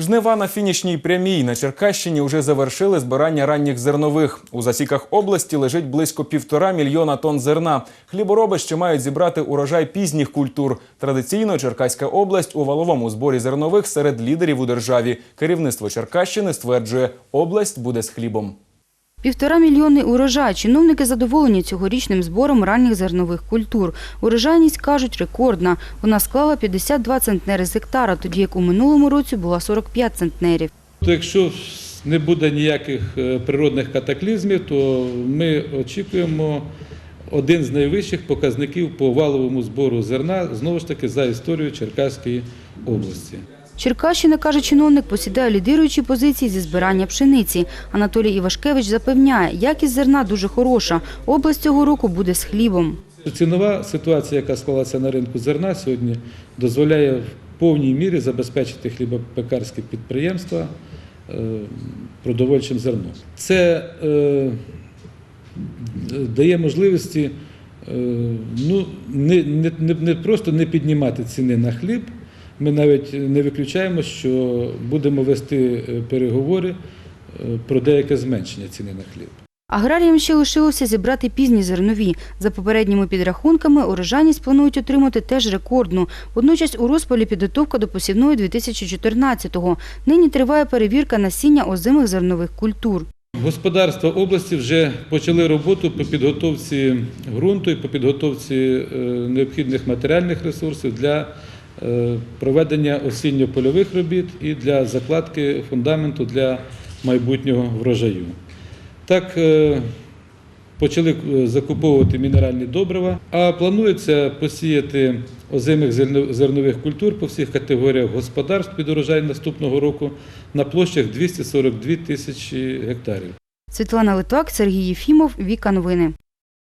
Жнива на фінішній прямій на Черкащині вже завершили збирання ранніх зернових. У засіках області лежить близько півтора мільйона тонн зерна. Хлібороби ще мають зібрати урожай пізніх культур. Традиційно Черкаська область у валовому зборі зернових серед лідерів у державі. Керівництво Черкащини стверджує, область буде з хлібом. Півтора мільйонний урожай. Чиновники задоволені цьогорічним збором ранніх зернових культур. Урожайність, кажуть, рекордна. Вона склала 52 центнери з гектара, тоді як у минулому році була 45 центнерів. Якщо не буде ніяких е, природних катаклізмів, то ми очікуємо один з найвищих показників по валовому збору зерна знову ж таки за історію Черкаської області. Черкащина, каже чиновник, посідає лідируючі позиції зі збирання пшениці. Анатолій Івашкевич запевняє, якість зерна дуже хороша. Область цього року буде з хлібом. Цінова ситуація, яка склалася на ринку зерна сьогодні, дозволяє в повній мірі забезпечити хлібопекарські підприємства е, продовольчим зерном. Це е, дає можливості е, ну, не, не, просто не піднімати ціни на хліб. Ми навіть не виключаємо, що будемо вести е, переговори е, про деяке зменшення ціни на хліб. Аграріям ще лишилося зібрати пізні зернові. За попередніми підрахунками, урожайність планують отримати теж рекордну. Водночас у розпалі підготовка до посівної 2014-го. Нині триває перевірка насіння озимих зернових культур. Господарства області вже почали роботу по підготовці ґрунту і по підготовці е, необхідних матеріальних ресурсів для проведення осінньо-польових робіт і для закладки фундаменту для майбутнього врожаю. Так, е, почали е, закуповувати мінеральні добрива, а планується посіяти озимих зернових культур по всіх категоріях господарств під урожай наступного року на площах 242 тисячі гектарів. Світлана Литвак, Сергій Єфімов, Віка Новини.